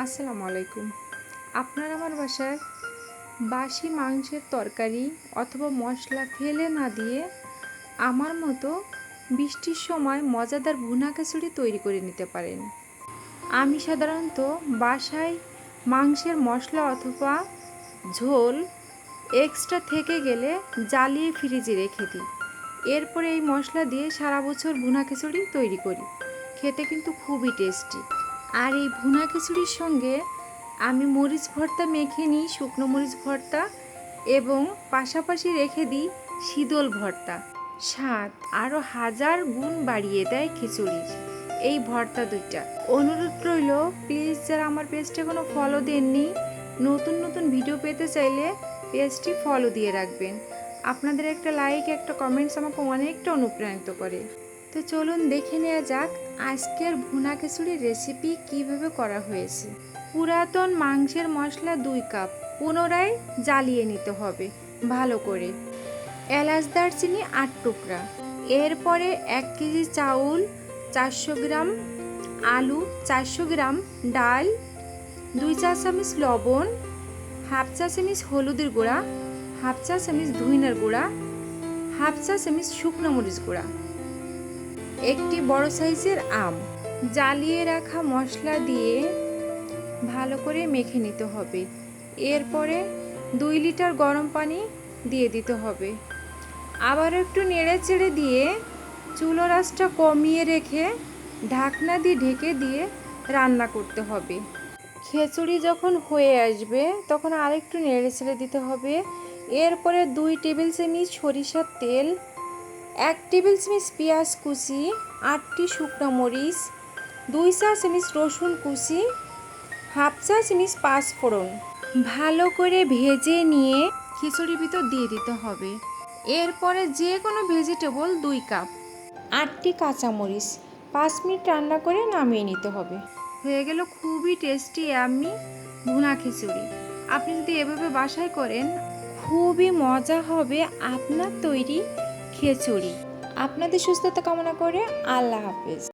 আসসালামু আলাইকুম। আপনার আমার বাসায় বাসি মাংসের তরকারি অথবা মশলা ফেলে না দিয়ে আমার মতো বৃষ্টির সময় মজাদার ভুনা খিচুড়ি তৈরি করে নিতে পারেন। আমি সাধারণত বাসায় মাংসের মশলা অথবা ঝোল এক্সট্রা থেকে গেলে জ্বালিয়ে ফ্রিজে রেখে দিই। এরপরে এই মশলা দিয়ে সারা বছর ভুনা খিচুড়ি তৈরি করি। খেতে কিন্তু খুবই টেস্টি আর এই ভুনা খিচুড়ির সঙ্গে আমি মরিচ ভর্তা মেখে নিই, শুকনো মরিচ ভর্তা এবং পাশাপাশি রেখে দিই শীতল ভর্তা। স্বাদ আরও হাজার গুণ বাড়িয়ে দেয় খিচুড়ির এই ভর্তা দুইটা। অনুরোধ রইল প্লিজ যারা আমার পেজটা কোনো ফলো দেননি, নতুন নতুন ভিডিও পেতে চাইলে পেজটি ফলো দিয়ে রাখবেন। আপনাদের একটা লাইক একটা কমেন্টস আমাকে অনেকটা অনুপ্রাণিত করে। তো চলুন দেখে নেওয়া যাক আজকের ভুনা খিচুড়ির রেসিপি কীভাবে করা হয়েছে। পুরাতন মাংসের মশলা দুই কাপ, পুনরায় জ্বালিয়ে নিতে হবে ভালো করে। এলাচ দারচিনি আট টুকরা, এরপরে এক কেজি চাউল চারশো গ্রাম, আলু চারশো গ্রাম, ডাল, দুই চা চামচ লবণ, হাফ চা চামচ হলুদের গুঁড়া, হাফ চা চামচ ধুইনার গুঁড়া, হাফ চা চামচ শুকনো মরিচ গুঁড়া। একটি বড় সাইজের আম। জ্বালিয়ে রাখা মশলা দিয়ে ভালো করে মেখে নিতে হবে। এরপরে দুই লিটার গরম পানি দিয়ে দিতে হবে। আবার একটু নেড়ে চেড়ে দিয়ে চুলো রাসটা কমিয়ে রেখে ঢাকনা দিয়ে ঢেকে দিয়ে রান্না করতে হবে। খিচুড়ি যখন হয়ে আসবে, তখন আরেকটু নেড়ে ছেড়ে দিতে হবে। এরপরে দুই টেবিল চামচ সরিষার তেল এক টেবিল চামচ পেঁয়াজ কুচি, আটটি শুকনো মরিচ, দুই চা চামচ রসুন কুচি, হাফ চা চামচ পাঁচফোড়ন। ভালো করে ভেজে নিয়ে খিচুড়ির ভিতর দিয়ে দিতে হবে। এরপরে যে কোনো ভেজিটেবল দুই কাপ। আটটি কাঁচামরিচ। পাঁচ মিনিট রান্না করে নামিয়ে নিতে হবে। হয়ে গেল খুবই টেস্টি আমি ভুনা খিচুড়ি। আপনি যদি এভাবে বাসায় করেন, খুবই মজা হবে আপনার তৈরি খিচুড়ি আপনাদের সুস্থতা কামনা করে আল্লাহ হাফেজ।